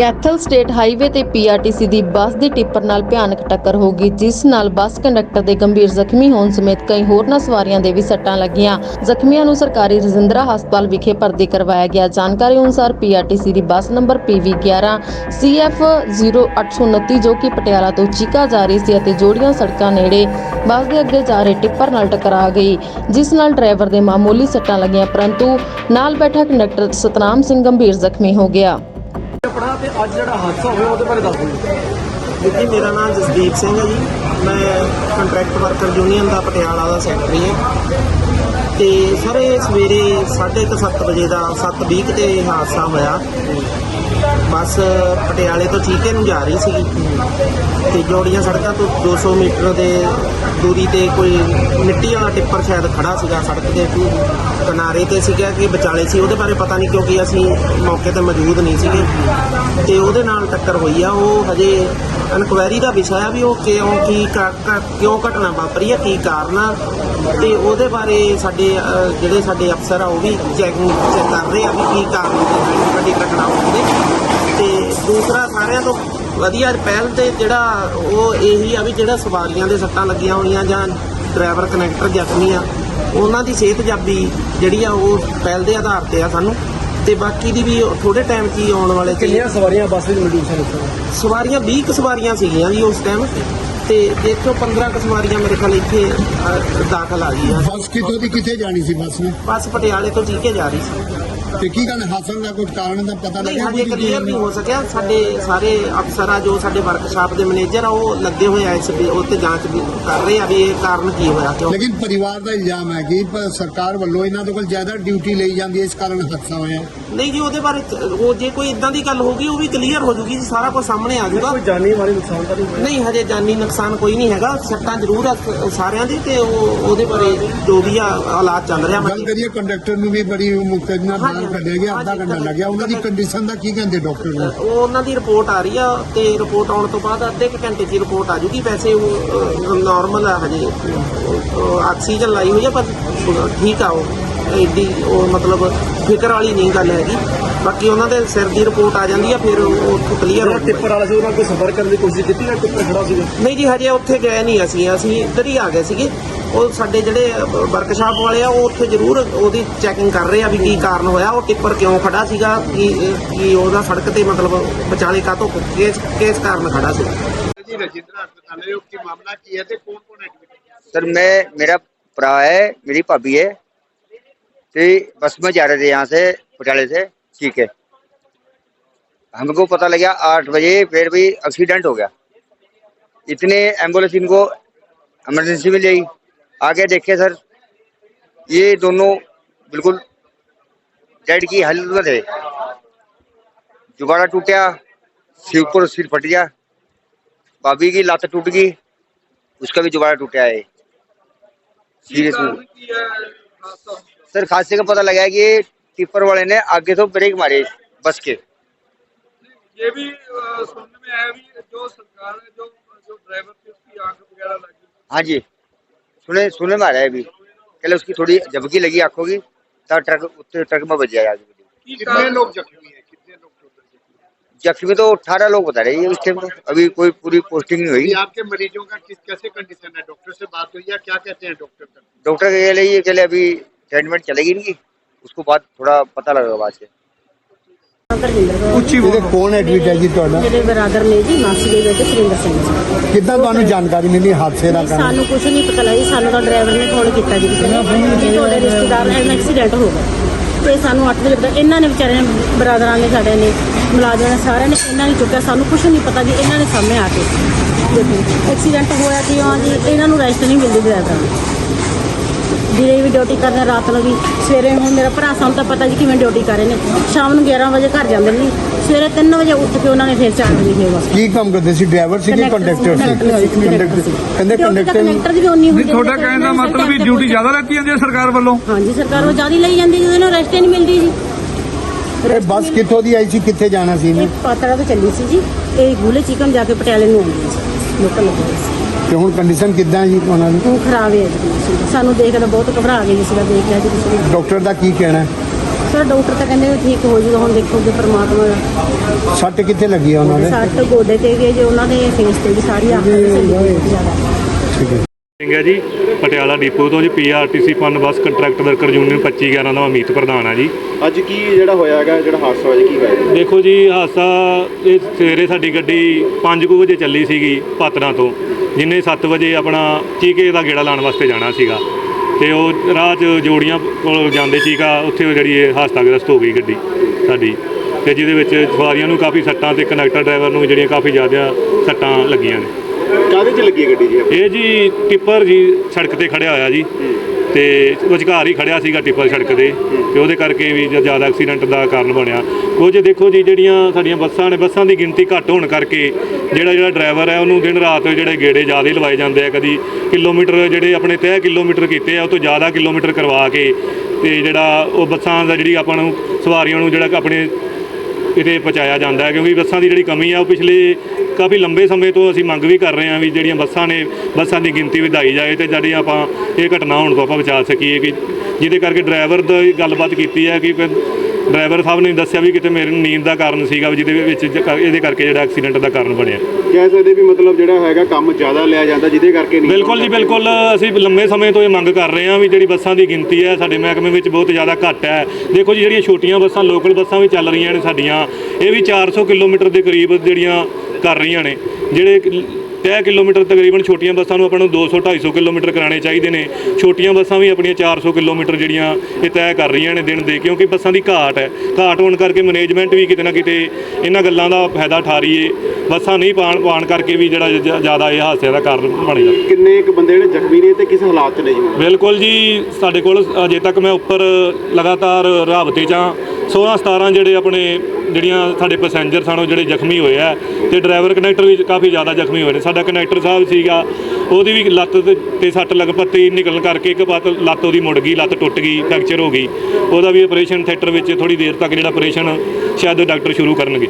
Kaithal state highway ਤੇ PRTC ਦੀ bus ਦੀ ਟਿੱਪਰ ਨਾਲ ਭਿਆਨਕ ਟੱਕਰ ਹੋ ਗਈ, ਜਿਸ ਨਾਲ ਬੱਸ ਕੰਡਕਟਰ ਦੇ ਗੰਭੀਰ ਜ਼ਖਮੀ ਹੋਣ ਸਮੇਤ ਕਈ ਹੋਰਨਾਂ ਸਵਾਰੀਆਂ ਦੇ ਵੀ ਸੱਟਾਂ ਲੱਗੀਆਂ। ਜ਼ਖਮੀਆਂ ਨੂੰ ਸਰਕਾਰੀ ਰਜਿੰਦਰਾ ਹਸਪਤਾਲ ਵਿਖੇ ਭਰਤੀ ਕਰਵਾਇਆ ਗਿਆ। ਜਾਣਕਾਰੀ ਅਨੁਸਾਰ ਪੀਆਰਟੀਸੀ ਦੀ ਬੱਸ ਨੰਬਰ PV11 CF0829 ਜੋ ਕਿ ਪਟਿਆਲਾ ਤੋਂ ਚੀਕਾ ਜਾ ਰਹੀ ਸੀ ਅਤੇ ਜੋੜੀਆਂ ਸੜਕਾਂ ਨੇੜੇ ਬੱਸ ਦੇ ਅੱਗੇ ਜਾ ਰਹੇ ਟਿੱਪਰ ਨਾਲ ਟਕਰਾ ਗਈ, ਜਿਸ ਨਾਲ ਡਰਾਈਵਰ ਦੇ ਮਾਮੂਲੀ ਸੱਟਾਂ ਲੱਗੀਆਂ, ਪਰੰਤੂ ਨਾਲ ਬੈਠਾ ਕੰਡਕਟਰ ਸਤਨਾਮ ਸਿੰਘ ਗੰਭੀਰ ਜ਼ਖਮੀ ਹੋ ਗਿਆ। ਆਪਣਾ ਤੇ ਅੱਜ ਜਿਹੜਾ ਹਾਦਸਾ ਹੋਇਆ ਉਹਦੇ ਬਾਰੇ ਦੱਸ ਦਿਓ। ਵੀਰ ਜੀ ਮੇਰਾ ਨਾਮ ਜਸਦੀਪ ਸਿੰਘ ਹੈ ਜੀ। ਮੈਂ ਕੰਟਰੈਕਟ ਵਰਕਰ ਯੂਨੀਅਨ ਦਾ ਪਟਿਆਲਾ ਦਾ ਸੈਕਟਰੀ ਹਾਂ। ਤੇ ਸਰ, ਇਹ ਸਵੇਰੇ 7:30 ਵਜੇ ਦਾ 7:20 ਤੇ ਹਾਦਸਾ ਹੋਇਆ। ਬੱਸ ਪਟਿਆਲੇ ਤੋਂ ਚੀਕੇ ਨੂੰ ਜਾ ਰਹੀ ਸੀਗੀ। ਤੇ ਜੋੜੀਆਂ ਸੜਕਾਂ ਤੋਂ 200 ਮੀਟਰ ਦੇ ਦੂਰੀ ਤੇ ਕੋਈ ਮਿੱਟੀ ਵਾਲਾ ਟਿੱਪਰ ਸ਼ਾਇਦ ਖੜਾ ਸੀਗਾ ਸੜਕ ਦੇ ਕਿਨਾਰੇ ਤੇ ਸੀਗਾ, ਕਿ ਵਿਚਾਲੇ ਸੀ, ਉਹਦੇ ਬਾਰੇ ਪਤਾ ਨਹੀਂ ਕਿਉਂਕਿ ਅਸੀਂ ਮੌਕੇ ਤੇ ਮੌਜੂਦ ਨਹੀਂ ਸੀਗੇ। ਤੇ ਉਹਦੇ ਨਾਲ ਟੱਕਰ ਹੋਈ ਆ, ਉਹ ਹਜੇ ਇਨਕੁਆਇਰੀ ਦਾ ਵਿਸ਼ਾ ਆ ਵੀ ਉਹ ਕਿਉਂ, ਕੀ ਕਾ- ਕਿਉਂ ਘਟਨਾ ਵਾਪਰੀ ਆ, ਕੀ ਕਾਰਨ ਆ। ਤੇ ਉਹਦੇ ਬਾਰੇ ਸਾਡੇ ਜਿਹੜੇ ਸਾਡੇ ਅਫਸਰ ਆ, ਉਹ ਵੀ ਚੈਕਿੰਗ ਕਰ ਰਹੇ ਆ ਵੀ ਕੀ ਕਾਰਨ ਹੈ ਵੱਡੀ ਘਟਨਾ ਹੋਣ ਦੇ ਤੇ ਦੂਸਰਾ ਸਾਰਿਆਂ ਤੋਂ ਵਧੀਆ ਪਹਿਲ ਤੇ ਜਿਹੜਾ ਉਹ ਇਹੀ ਆ ਵੀ ਜਿਹੜਾ ਸਵਾਰੀਆਂ ਦੇ ਸੱਟਾਂ ਲੱਗੀਆਂ ਹੋਈਆਂ ਜਾਂ ਡਰਾਈਵਰ ਕਨੈਕਟਰ ਜ਼ਖਮੀ ਆ। ਉਹਨਾਂ ਦੀ ਸਿਹਤ ਜਾਬੀ ਜਿਹੜੀ ਆ ਉਹ ਪਹਿਲ ਦੇ ਆਧਾਰ ਤੇ ਆ ਸਾਨੂੰ। ਤੇ ਬਾਕੀ ਦੀ ਵੀ ਥੋੜੇ ਟਾਈਮ 'ਚ ਹੀ ਆਉਣ ਵਾਲੇ 'ਚ ਕਿੰਨੀਆਂ ਸਵਾਰੀਆਂ ਬੱਸ ਵਿੱਚ ਮੌਜੂਦ ਸਨ? ਸਵਾਰੀਆਂ 20 ਕੁ ਸਵਾਰੀਆਂ ਸੀਗੀਆਂ ਜੀ ਉਸ ਟਾਈਮ ਤੇ ਦੇਖੋ 15 ਕੁ ਸਵਾਰੀਆਂ ਮੇਰੇ ਖਿਆਲ ਇੱਥੇ ਦਾਖਲ ਆ ਗਈਆਂ। ਬੱਸ ਕਿੱਥੋਂ ਦੀ ਕਿੱਥੇ ਜਾਣੀ ਸੀ ਬੱਸ ਨੇ? ਬੱਸ ਪਟਿਆਲੇ ਤੋਂ ਚੀਕੇ ਜਾ ਰਹੀ ਸੀ। ਤੇ ਕੀ ਗੱਲ ਹਾਸਲ ਦਾ ਕੋਈ ਕਾਰਨ ਦਾ ਪਤਾ ਨਹੀਂ ਲੱਗਿਆ? ਹਜੇ ਕੋਈ ਕਲੀਅਰ ਨਹੀਂ ਹੋ ਸਕਿਆ। ਸਾਡੇ ਸਾਰੇ ਅਫਸਰ ਆ ਜੋ ਸਾਡੇ ਵਰਕਸ਼ਾਪ ਦੇ ਮੈਨੇਜਰ ਆ ਉਹ ਲੱਗੇ ਹੋਏ ਆ ਇਸ ਵੀ ਉਹ ਤੇ ਜਾਂਚ ਵੀ ਕਰ ਰਹੇ ਆ ਵੀ ਇਹ ਕਾਰਨ ਕੀ ਹੋਇਆ ਕਿਉਂ? ਲੇਕਿਨ ਪਰਿਵਾਰ ਦਾ ਇਲਜ਼ਾਮ ਹੈ ਕਿ ਪ- ਸਰਕਾਰ ਵੱਲੋਂ ਇਹਨਾਂ ਦੇ ਕੋਲ ਜ਼ਿਆਦਾ ਡਿਊਟੀ ਲਈ ਜਾਂਦੀ ਹੈ ਇਸ ਕਾਰਨ ਹਾਦਸਾ ਹੋਇਆ ਨਹੀਂ ਜੀ ਉਹਦੇ ਬਾਰੇ ਚ- ਉਹ ਜੇ ਕੋਈ ਇਦਾਂ ਦੀ ਗੱਲ ਹੋਗੀ ਉਹ ਵੀ ਕਲੀਅਰ ਹੋ ਜੂਗੀ ਜੀ ਸਾਰਾ ਕੁਝ ਸਾਹਮਣੇ ਆ ਜਾਊਗਾ ਕੋਈ ਜਾਨੀ ਮਾਲੀ ਨੁਕਸਾਨ ਤਾਂ ਨਹੀਂ ਹੋਇਆ? ਨਹੀਂ ਹਜੇ ਜਾਨੀ ਨੁਕਸਾਨ ਕੋਈ ਨਹੀਂ ਹੈਗਾ। ਸੱਟਾਂ ਜ਼ਰੂਰ ਆ ਸ- ਸਾਰਿਆਂ ਦੀ ਤੇ ਉਹ ਉਹਦੇ ਬਾਰੇ ਜੋ ਵੀ ਆ ਹਾਲਾਤ ਚੱਲ ਰਿਹਾ ਗੱਲ ਕਰੀਏ ਕੰਡਕਟਰ ਨੂੰ ਵੀ ਬੜੀ ਮੁਕਤਨਾ ਬਾਹਰ ਹਾਂਜੀ, ਕੱਢਿਆ ਅੱਧਾ ਘੰਟਾ ਲੱਗਿਆ ਉਹਨਾਂ ਦੀ ਕੰਡੀਸ਼ਨ ਦਾ ਕੀ ਕਹਿੰਦੇ ਡਾਕਟਰ ਨੂੰ? ਉਹ ਉਹਨਾਂ ਦੀ ਰਿਪੋਰਟ ਆ ਰਹੀ ਆ ਤੇ ਰਿਪੋਰਟ ਆਉਣ ਤੋਂ ਬਾਅਦ ਅੱਧੇ ਕੁ ਘੰਟੇ 'ਚ ਰਿਪੋਰਟ ਆ ਜੂਗੀ। ਵੈਸੇ ਉਹ ਨਾਰਮਲ ਆ ਹਜੇ। ਆਕਸੀਜਨ ਲਾਈ ਹੋਈ ਆ ਪਰ ਠੀਕ ਆ ਉਹ। ਐਡੀ ਉਹ ਮਤਲਬ ਫਿਕਰ ਵਾਲੀ ਨਹੀਂ ਗੱਲ ਹੈਗੀ। ਬਾਕੀ ਉਹਨਾਂ ਦੇ ਸਿਰ ਦੀ ਰਿਪੋਰਟ ਆ ਜਾਂਦੀ ਆ ਫਿਰ ਉਹ ਉੱਥੋਂ ਕਲੀਅਰ ਜਿਹੜਾ ਟਿੱਪਰ ਵਾਲਾ ਸੀ ਉਹਨਾਂ ਕੋਈ ਸੰਪਰਕ ਕਰਨ ਦੀ ਕੋਸ਼ਿਸ਼ ਕੀਤੀ ਜਾਂ ਟਿੱਪਰ ਖੜਾ ਸੀਗਾ ਨਹੀਂ ਜੀ ਹਜੇ ਉੱਥੇ ਗਏ ਨਹੀਂ ਅਸੀਂ ਅਸੀਂ ਇੱਧਰ ਹੀ ਆ ਗਏ ਸੀਗੇ ਉਹ ਸਾਡੇ ਜਿਹੜੇ ਵਰਕਸ਼ਾਪ ਵਾਲੇ ਆ ਉਹ ਉੱਥੇ ਜ਼ਰੂਰ ਉਹਦੀ ਚੈਕਿੰਗ ਕਰ ਰਹੇ ਆ ਵੀ ਕੀ ਕਾਰਨ ਹੋਇਆ ਉਹ ਟਿੱਪਰ ਕਿਉਂ ਖੜਾ ਸੀਗਾ ਕੀ ਕੀ ਉਹਦਾ ਸੜਕ ਤੇ ਮਤਲਬ ਵਿਚਾਲੇ ਕਾਹਤੋਂ ਕਿਸ ਕਿਸ ਕਾਰਨ ਖੜਾ ਸੀ जी रजिंद्रा अस्पताल है उसकी मामला की है थे कौन कौन एक्टिविटी सर मैं मेरा भरा है मेरी भाभी है तो बस में जा रहे थे यहाँ से पटियाले से ठीक है। हमको पता लगा आठ बजे फिर भी एक्सीडेंट हो गया। इतने एंबुलेंस इनको इमरजेंसी में ले आई आगे देखे सर ये दोनों बिल्कुल डेड की हालत में थे। जुबाड़ा टूटा सिर पर सिर फट गया भाभी की लात टूट गई उसका भी जुबाड़ा टूटा है। सीरियस सर खासे का पता लगा है कि टिप्पर वाले ने आगे तो ब्रेक मारे बस के। ये भी सुनने में आया भी जो सरकार है जो जो ड्राइवर थी उसकी आँख वगैरह लगी। हाँ जी। सुने सुने में आ रहा है अभी। पहले उसकी थोड़ी झपकी लगी आँखों की तब ट्रक उससे ट्रक में बच जाएगा आगे कितने लोग जख्मी हैं? कितने लोग जख्मी जख्मी तो अठारह लोग बता रहे हैं इस टाइम तो अभी कोई पूरी पोस्टिंग नहीं हुई। आपके मरीजों का किस कैसे कंडीशन है? डॉक्टर से बात हुई है क्या कहते हैं डॉक्टर डॉक्टर के लिए चले अभी ट्रीटमेंट चलेगी इनकी। उसको बाद थोड़ा पता लगेगा बाद से ਇਹਦੇ ਕੌਣ ਐਡਮਿਟ ਹੈ ਜੀ ਤੁਹਾਡਾ ਮੇਰੇ ਬਰਾਦਰ ਨੇ ਜੀ ਮਾਸੀ ਦੇ ਬੇਟੇ ਸੁਰਿੰਦਰ ਸਿੰਘ ਜੀ ਕਿੱਦਾਂ ਤੁਹਾਨੂੰ ਜਾਣਕਾਰੀ ਮਿਲੀ ਹਾਦਸੇ ਦਾ ਕਾਰਨ ਸਾਨੂੰ ਕੁਝ ਨਹੀਂ ਪਤਾ ਲੱਗੀ ਸਾਨੂੰ ਤਾਂ ਡਰਾਈਵਰ ਨੇ ਫੋਨ ਕੀਤਾ ਜੀ ਕਿਸੇ ਨੇ ਕਿ ਤੁਹਾਡੇ ਰਿਸ਼ਤੇਦਾਰ ਨਾਲ ਐਕਸੀਡੈਂਟ ਹੋ ਗਿਆ ਤੇ ਸਾਨੂੰ 8 ਵਜੇ ਪਤਾ ਇਹਨਾਂ ਨੇ ਵਿਚਾਰਿਆਂ ਨੇ ਬਰਾਦਰਾਂ ਨੇ ਸਾਡੇ ਨੇ ਮੁਲਾਜ਼ਮਾਂ ਨੇ ਸਾਰਿਆਂ ਨੇ ਇਹਨਾਂ ਨੇ ਚੁੱਕਿਆ ਸਾਨੂੰ ਕੁਝ ਨਹੀਂ ਪਤਾ ਜੀ ਇਹਨਾਂ ਨੇ ਸਾਹਮਣੇ ਆ ਕੇ ਦੇਖੋ ਐਕਸੀਡੈਂਟ ਹੋਇਆ ਕਿਉਂ ਜੀ ਇਹਨਾਂ ਨੂੰ ਰੈਸਟ ਨਹੀਂ ਮਿਲਦੀ ਡਰਾਈਵਰਾਂ ਨੂੰ ਦਿਨੇ ਵੀ ਡਿਊਟੀ ਕਰਦੇ ਰਾਤ ਨੂੰ ਵੀ ਸਵੇਰੇ ਹੁਣ ਮੇਰਾ ਭਰਾ ਸਾਨੂੰ ਤਾਂ ਪਤਾ ਜੀ ਕਿਵੇਂ ਡਿਊਟੀ ਕਰ ਰਹੇ ਨੇ। ਸ਼ਾਮ ਨੂੰ 11 ਵਜੇ ਘਰ ਜਾਂਦੇ ਨੇ ਸਵੇਰੇ 3 ਵਜੇ ਉੱਠ ਕੇ ਉਹਨਾਂ ਨੇ ਫਿਰ 4 ਵਜੇ ਫੇਰ ਕੀ ਕੰਮ ਕਰਦੇ ਸੀ? ਡਰਾਈਵਰ ਸੀ ਕਿ ਕੰਡਕਟਰ ਸੀ? ਕੰਡਕਟਰ ਕਹਿੰਦੇ ਕੰਡਕਟਰ ਕੰਡਕਟਰ ਦੀ ਵੀ ਉਨੀ ਹੁੰਦੀ ਤੁਹਾਡਾ ਕਹਿਣ ਦਾ ਮਤਲਬ ਵੀ ਡਿਊਟੀ ਜ਼ਿਆਦਾ ਲੈਤੀ ਜਾਂਦੀ ਹੈ ਸਰਕਾਰ ਵੱਲੋਂ? ਹਾਂਜੀ ਸਰਕਾਰ ਉਹ ਜ਼ਿਆਦਾ ਲਈ ਜਾਂਦੀ ਜਿਹਦੇ ਨਾਲ ਰੈਸਟ ਨਹੀਂ ਮਿਲਦੀ ਜੀ। ਇਹ ਬੱਸ ਕਿੱਥੋਂ ਦੀ ਆਈ ਸੀ? ਕਿੱਥੇ ਜਾਣਾ ਸੀ ਇਹ ਪਾਤੜਾ ਤੋਂ ਚੱਲੀ ਸੀ ਜੀ। ਇਹ ਗੂਲੇ ਚਿਕਨ ਜਾ ਕੇ ਪਟਿਆਲੇ ਨੂੰ ਆਉਂਦੀ ਸੀ ਲੋਕਲ ਲੱਗੀ ਸੀ ਤੇ ਹੁਣ ਕੰਡੀਸ਼ਨ ਕਿੱਦਾਂ ਜੀ ਉਹਨਾਂ ਦੀ? ਉਹ ਖਰਾਬ ਹੈ ਜੀ। ਸਾਨੂੰ ਦੇਖ ਕੇ ਤਾਂ ਬਹੁਤ ਘਬਰਾ ਗਏ ਜਿਸ ਦਾ ਦੇਖ ਲਿਆ ਜੀ ਕਿਸੇ ਨੇ ਡਾਕਟਰ ਦਾ ਕੀ ਕਹਿਣਾ? ਹੈ? ਸਰ ਡਾਕਟਰ ਤਾਂ ਕਹਿੰਦੇ ਵੀ ਠੀਕ ਹੋ ਜਾਊਗਾ ਹੁਣ ਦੇਖੋਗੇ ਪਰਮਾਤਮਾ ਦਾ। ਸੱਟ ਕਿੱਥੇ ਲੱਗੀ ਆ ਉਹਨਾਂ ਦੇ? ਸੱਟ ਗੋਡੇ ਤੇ ਵੀ ਹੈ ਜੀ ਉਹਨਾਂ ਦੇ ਫੇਸ ਤੇ ਵੀ ਸਾਰੀ ਅੱਖ ਬਹੁਤ ਜ਼ਿਆਦਾ। ਠੀਕ ਹੈ। ਸਿੰਘ ਹੈ ਜੀ ਪਟਿਆਲਾ ਡਿਪੂ ਤੋਂ ਜੀ PRTC PUNBUS contract worker union 25 11 ਦਾ ਅਮੀਤ ਪ੍ਰਧਾਨ ਆ ਜੀ। ਅੱਜ ਕੀ ਜਿਹੜਾ ਹੋਇਆ ਹੈਗਾ ਜਿਹੜਾ ਹਾਦਸਾ ਹੋਇਆ ਕੀ ਹੋਇਆ ਜੀ? ਦੇਖੋ ਜੀ ਹਾਦਸਾ ਇਹ ਸਵੇਰੇ ਸਾਡੀ ਗੱਡੀ 5 ਵਜੇ ਚੱਲੀ ਸੀਗੀ ਪਾਤਰਾਂ ਤੋਂ। ਜਿੰਨੇ 7 ਵਜੇ ਆਪਣਾ ਚੀਕੇ ਦਾ ਗੇੜਾ ਲਾਉਣ ਵਾਸਤੇ ਜਾਣਾ ਸੀਗਾ। ਤੇ ਉਹ ਰਾਹ 'ਚ ਜੋੜੀਆਂ ਕੋਲ ਜਾਂਦੇ ਸੀਗਾ ਉੱਥੇ ਉਹ ਜਿਹੜੀ ਇਹ ਹਾਦਸਾਗ੍ਰਸਤ ਹੋ ਗਈ ਗੱਡੀ ਸਾਡੀ। ਤੇ ਜਿਹਦੇ ਵਿੱਚ ਸਵਾਰੀਆਂ ਨੂੰ ਕਾਫੀ ਸੱਟਾਂ ਤੇ ਕੰਡਕਟਰ ਡਰਾਈਵਰ ਨੂੰ ਜਿਹੜੀਆਂ ਕਾਫੀ ਜ਼ਿਆਦਾ ਸੱਟਾਂ ਲੱਗੀਆਂ ਨੇ। ਕਾਹਦੇ 'ਚ ਲੱਗੀ ਗੱਡੀ ਜੀ ਇਹ ਜੀ ਟਿੱਪਰ ਜੀ ਸੜਕ ਤੇ ਖੜਿਆ ਹੋਇਆ ਜੀ। ਤੇ ਵਿਚਕਾਰ ਹੀ ਖੜਿਆ ਸੀਗਾ ਟਿੱਪਰ ਸੜਕ ਦੇ ਤੇ ਉਹਦੇ ਕਰਕੇ ਵੀ ਜ਼ਿਆਦਾ ਐਕਸੀਡੈਂਟ ਦਾ ਕਾਰਨ ਬਣਿਆ। ਕੁਝ ਦੇਖੋ ਜੀ ਜਿਹੜੀਆਂ ਸਾਡੀਆਂ ਬੱਸਾਂ ਨੇ, ਬੱਸਾਂ ਦੀ ਗਿਣਤੀ ਘੱਟ ਹੋਣ ਕਰਕੇ ਜਿਹੜਾ ਜਿਹੜਾ ਡਰਾਈਵਰ ਹੈ ਉਹਨੂੰ ਦਿਨ ਰਾਤ ਜਿਹੜੇ ਗੇੜੇ ਜ਼ਿਆਦਾ ਹੀ ਲਵਾਏ ਜਾਂਦੇ ਆ। ਕਦੀ ਕਿਲੋਮੀਟਰ ਜਿਹੜੇ ਆਪਣੇ ਤੈਅ ਕਿਲੋਮੀਟਰ ਕੀਤੇ ਆ, ਉਹ ਤੋਂ ਜ਼ਿਆਦਾ ਕਿਲੋਮੀਟਰ ਕਰਵਾ ਕੇ ਤੇ ਜਿਹੜਾ ਉਹ ਬੱਸਾਂ ਦਾ ਜਿਹੜੀ ਆਪਾਂ ਨੂੰ ਸਵਾਰੀਆਂ ਨੂੰ ਜਿਹੜਾ ਆਪਣੇ ਇਹਦੇ ਪਹੁੰਚਾਇਆ ਜਾਂਦਾ ਹੈ, ਕਿਉਂਕਿ ਬੱਸਾਂ ਦੀ ਜਿਹੜੀ ਕਮੀ ਆ, ਉਹ ਪਿਛਲੇ ਕਾਫੀ ਲੰਬੇ ਸਮੇਂ ਤੋਂ ਅਸੀਂ ਮੰਗ ਵੀ ਕਰ ਰਹੇ ਹਾਂ ਵੀ ਜਿਹੜੀਆਂ ਬੱਸਾਂ ਨੇ, ਬੱਸਾਂ ਦੀ ਗਿਣਤੀ ਵਧਾਈ ਜਾਏ ਤੇ ਜਿਹੜੀ ਆਪਾਂ ਇਹ ਘਟਨਾ ਹੋਣ ਤੋਂ ਆਪਾਂ ਬਚਾ ਸਕੀਏ ਕਿ ਜਿਹਦੇ ਕਰਕੇ ਡਰਾਈਵਰ ਦਾ ਗੱਲਬਾਤ ਕੀਤੀ ਹੈ ਕਿ ਡਰਾਈਵਰ ਸਾਹਿਬ ਨੇ ਦੱਸਿਆ ਵੀ ਕਿਤੇ ਮੇਰੇ ਨੀਂਦ ਦਾ ਕਾਰਨ ਸੀਗਾ ਵੀ ਜਿਹਦੇ ਵਿੱਚ ਜ- ਇਹਦੇ ਕਰਕੇ ਜਿਹੜਾ ਐਕਸੀਡੈਂਟ ਦਾ ਕਾਰਨ ਬਣਿਆ। ਕਹਿ ਸਕਦੇ ਵੀ ਮਤਲਬ ਜਿਹੜਾ ਹੈਗਾ ਕੰਮ ਜ਼ਿਆਦਾ ਲਿਆ ਜਾਂਦਾ ਜਿਹਦੇ ਕਰਕੇ ਨਹੀਂ ਬਿਲਕੁਲ ਜੀ ਬਿਲਕੁਲ। ਅਸੀਂ ਲੰਮੇ ਸਮੇਂ ਤੋਂ ਇਹ ਮੰਗ ਕਰ ਰਹੇ ਹਾਂ ਵੀ ਜਿਹੜੀ ਬੱਸਾਂ ਦੀ ਗਿਣਤੀ ਹੈ ਸਾਡੇ ਮਹਿਕਮੇ ਵਿੱਚ ਬਹੁਤ ਜ਼ਿਆਦਾ ਘੱਟ ਹੈ। ਦੇਖੋ ਜੀ ਜਿਹੜੀਆਂ ਛੋਟੀਆਂ ਬੱਸਾਂ ਲੋਕਲ ਬੱਸਾਂ ਵੀ ਚੱਲ ਰਹੀਆਂ ਨੇ ਸਾਡੀਆਂ ਇਹ ਵੀ 400 ਕਿਲੋਮੀਟਰ ਦੇ ਕਰੀਬ ਜਿਹੜੀਆਂ ਕਰ ਰਹੀਆਂ ਨੇ ਜਿਹੜੇ ਤੈਅ ਕਿਲੋਮੀਟਰ ਤਕਰੀਬਨ ਛੋਟੀਆਂ ਬੱਸਾਂ ਨੂੰ ਆਪਾਂ ਨੂੰ 200 250 ਕਿਲੋਮੀਟਰ ਕਰਾਣੇ ਚਾਹੀਦੇ ਨੇ। ਛੋਟੀਆਂ ਬੱਸਾਂ ਵੀ ਆਪਣੀਆਂ 400 ਕਿਲੋਮੀਟਰ ਜਿਹੜੀਆਂ ਇਹ ਤੈਅ ਕਰ ਰਹੀਆਂ ਨੇ ਦਿਨ ਦੇ ਕਿਉਂਕਿ ਬੱਸਾਂ ਦੀ ਘਾਟ ਹੈ। ਘਾਟ ਹੋਣ ਕਰਕੇ ਮੈਨੇਜਮੈਂਟ ਵੀ ਕਿਤੇ ਨਾ ਕਿਤੇ ਇਹਨਾਂ ਗੱਲਾਂ ਦਾ ਫਾਇਦਾ ਉਠਾ ਰਹੀ ਏ। ਬੱਸਾਂ ਨਹੀਂ ਪਾਣ ਪਾਣ ਕਰਕੇ ਵੀ ਜਿਹੜਾ ਜ਼ਿਆਦਾ ਇਹ ਹਾਦਸਿਆਂ ਦਾ ਕਾਰਨ ਬਣੇਗਾ ਕਿੰਨੇ ਇੱਕ ਬੰਦੇ ਜਿਹੜੇ ਜ਼ਖਮੀ ਨੇ ਤੇ ਕਿਸ ਹਾਲਾਤ 'ਚ ਨੇ ਜੀ? ਬਿਲਕੁਲ ਜੀ ਸਾਡੇ ਕੋਲ ਅਜੇ ਤੱਕ ਮੈਂ ਉੱਪਰ ਲਗਾਤਾਰ ਰਾਬਤੇ 'ਚ ਹਾਂ। 16 17 ਜਿਹੜੇ ਆਪਣੇ ਜਿਹੜੀਆਂ ਸਾਡੇ ਪੈਸੇਂਜਰ ਸਨ, ਉਹ ਜਿਹੜੇ ਜ਼ਖਮੀ ਹੋਏ ਆ ਤੇ ਡਰਾਈਵਰ ਕਨੈਕਟਰ ਵੀ ਕਾਫੀ ਜ਼ਿਆਦਾ ਜ਼ਖਮੀ ਹੋਏ ਨੇ। ਸਾਡਾ ਕਨੈਕਟਰ ਸਾਹਿਬ ਸੀਗਾ, ਉਹਦੀ ਵੀ ਲੱਤ ਤੇ- ਸੱਟ ਲੱਗ ਪੱਤੀ ਨਿਕਲਣ ਕਰਕੇ ਇੱਕ ਪਾਤ ਲੱਤ ਉਹਦੀ ਮੁੜ ਗਈ, ਲੱਤ ਟੁੱਟ ਗਈ ਫ੍ਰੈਕਚਰ ਹੋ ਗਈ। ਉਹਦਾ ਵੀ ਆਪਰੇਸ਼ਨ ਥੀਏਟਰ ਵਿੱਚ ਥੋੜੀ ਦੇਰ ਤੱਕ ਜਿਹੜਾ ਆਪਰੇਸ਼ਨ ਸ਼ਾਇਦ ਡਾਕਟਰ ਸ਼ੁਰੂ ਕਰਨਗੇ।